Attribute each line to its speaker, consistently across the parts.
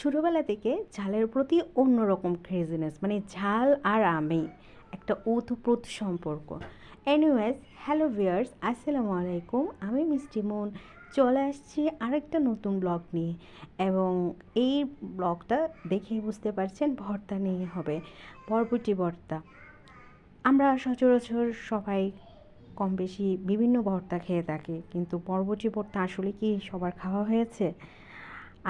Speaker 1: ছোটোবেলা থেকে ঝালের প্রতি অন্যরকম ক্রেজিনেস মানে ঝাল আর আমি, একটা ওতপ্রোত সম্পর্ক। এনিওয়েজ হ্যালো ভিয়ার্স আসসালামু আলাইকুম। আমি মিষ্টি মন, চলে আসছি আরেকটা নতুন ব্লগ নিয়ে। এবং এই ব্লগটা দেখেই বুঝতে পারছেন, ভর্তা নিয়ে হবে, বরবটি ভর্তা। আমরা সচরাচর সবাই কম বেশি বিভিন্ন ভর্তা খেয়ে থাকি, কিন্তু বরবটি ভর্তা আসলে কি সবার খাওয়া হয়েছে?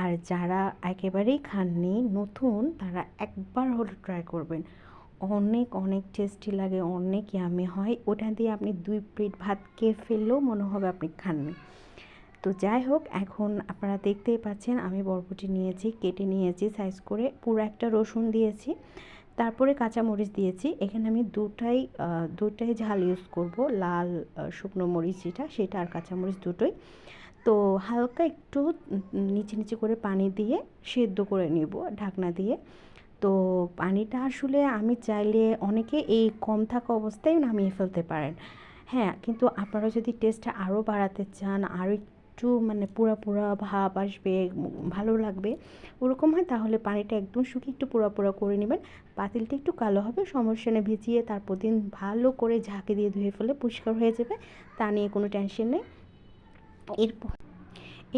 Speaker 1: আর যারা একেবারেই খাননি, নতুন, তারা একবার হলে ট্রাই করবেন। অনেক অনেক টেস্টি লাগে, অনেক ইয়ামি হয়। ওটা দিয়ে আপনি দুই প্লেট ভাত খেয়ে ফেললেও মনে হবে আপনি খাননি। তো যাই হোক, এখন আপনারা দেখতেই পাচ্ছেন, আমি বরবটি নিয়েছি, কেটে নিয়েছি সাইজ করে। পুরো একটা রসুন দিয়েছি, তারপরে কাঁচামরিচ দিয়েছি। এখানে আমি দুটাই দুটাই ঝাল ইউজ করব, লাল শুকনো মরিচ যেটা, সেটা আর কাঁচামরিচ দুটোই। তো হালকা একটু নিচে নিচে করে পানি দিয়ে সেদ্ধ করে নিব ঢাকনা দিয়ে। তো পানিটা আসলে আমি চাইলে অনেকে এই কম থাকা অবস্থায় নামিয়ে ফেলতে পারেন। হ্যাঁ কিন্তু আপনারা যদি টেস্টটা আরও বাড়াতে চান আরও একটু মানে পুরা পুরা ভাব আসবে, ভালো লাগবে, ওরকম হয় তাহলে পানিটা একদম শুকিয়ে একটু পুরা পুরা করে নেবেন। পাতিলটা একটু কালো হবে, সমস্যা নেই, ভিজিয়ে তারপর দিন ভালো করে ঝাঁকে দিয়ে ধুয়ে ফেলে পরিষ্কার হয়ে যাবে, তা নিয়ে কোনো টেনশন নেই। এরপর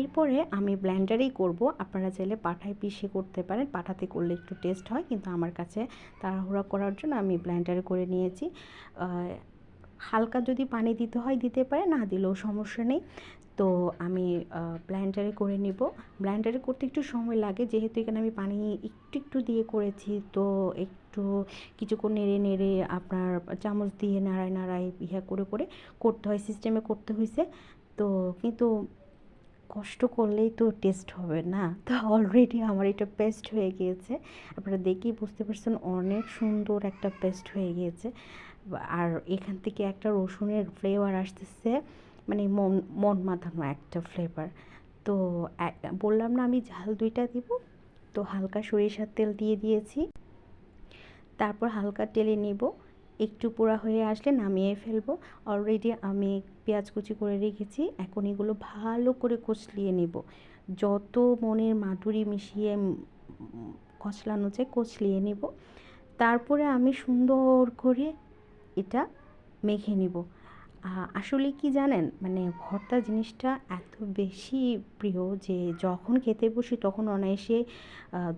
Speaker 1: এরপরে আমি ব্ল্যান্ডারেই করব। আপনারা চাইলে পাঠায় পিষে করতে পারেন। পাঠাতে করলে একটু টেস্ট হয়, কিন্তু আমার কাছে তাড়াহুড়া করার জন্য আমি ব্ল্যান্ডারে করে নিয়েছি। হালকা যদি পানি দিতে হয়, দিতে পারে, না দিলেও সমস্যা নেই। তো আমি ব্ল্যান্ডারে করে নিব। ব্ল্যান্ডারে করতে একটু সময় লাগে। যেহেতু এখানে আমি পানি একটু একটু দিয়ে করেছি, তো একটু কিছুক্ষণ নেড়ে নেড়ে আপনার চামচ দিয়ে নাড়ায় নাড়ায় ইহা করে করে করতে হয়। সিস্টেমে করতে হয়েছে তো কিন্তু কষ্ট করলেই তো টেস্ট হবে না। তো অলরেডি আমার এটা পেস্ট হয়ে গিয়েছে। আপনারা দেখেই বুঝতে পারছেন অনেক সুন্দর একটা পেস্ট হয়ে গিয়েছে। আর এখান থেকে একটা রসুনের ফ্লেভার আসতেছে মানে মন মন মাথানো একটা ফ্লেভার তো বললাম না আমি ঝাল দুইটা দিব। তো হালকা সরিষার তেল দিয়ে দিয়েছি। তারপর হালকা তেলে নিব। একটু পোড়া হয়ে আসলে নামিয়ে ফেলব। অলরেডি আমি পেঁয়াজ কুচি করে রেখেছি। এখন এগুলো ভালো করে কচলিয়ে নেব। যত মনের মাধুরী মিশিয়ে কচলানো যায় কচলিয়ে নেব। তারপরে আমি সুন্দর করে এটা মেখে নিব। আসলে কি জানেন? মানে ভর্তা জিনিসটা এত বেশি প্রিয় যে যখন খেতে বসি তখন অনায়াসে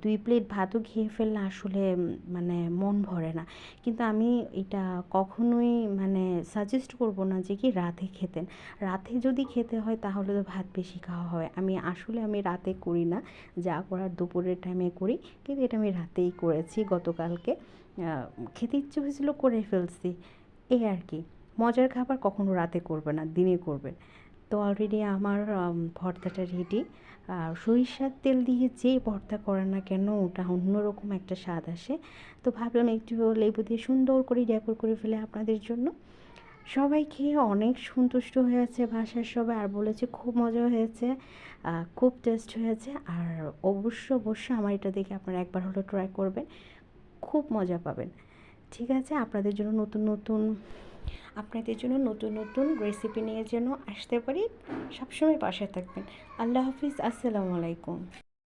Speaker 1: দুই প্লেট ভাতও খেয়ে ফেললে আসলে মানে মন ভরে না। কিন্তু আমি এটা কখনোই মানে সাজেস্ট করব না যে কি রাতে খেতেন। রাতে যদি খেতে হয় তাহলে তো ভাত বেশি খাওয়া হয়। আমি, আসলে আমি রাতে করি না। যা করার দুপুরের টাইমে করি। কিন্তু এটা আমি রাতেই করেছি গতকালকে। খেতে ইচ্ছে হয়েছিল করে ফেলছি। এই আর কি। মজার খাবার কখনো রাতে করবে না, দিনে করবেন তো অলরেডি আমার ভর্তাটা রেডি আর সরিষার তেল দিয়ে যে ভর্তা করে না কেন, ওটা অন্যরকম একটা স্বাদ আসে। তো ভাবলাম একটু লেবু দিয়ে সুন্দর করে ডেকোর করে ফেলে আপনাদের জন্য। সবাই খেয়ে অনেক সন্তুষ্ট হয়েছে বাসার সবাই, আর বলেছে খুব মজা হয়েছে খুব টেস্ট হয়েছে। আর অবশ্য অবশ্যই আমার এটা দেখে আপনারা একবার হলো ট্রাই করবেন, খুব মজা পাবেন। ঠিক আছে? আপনাদের জন্য নতুন নতুন, আপনাদের জন্য নতুন নতুন রেসিপি নিয়ে যেন আসতে পারি। সবসময় পাশে থাকবেন। আল্লাহ হাফিজ, আসসালামু আলাইকুম।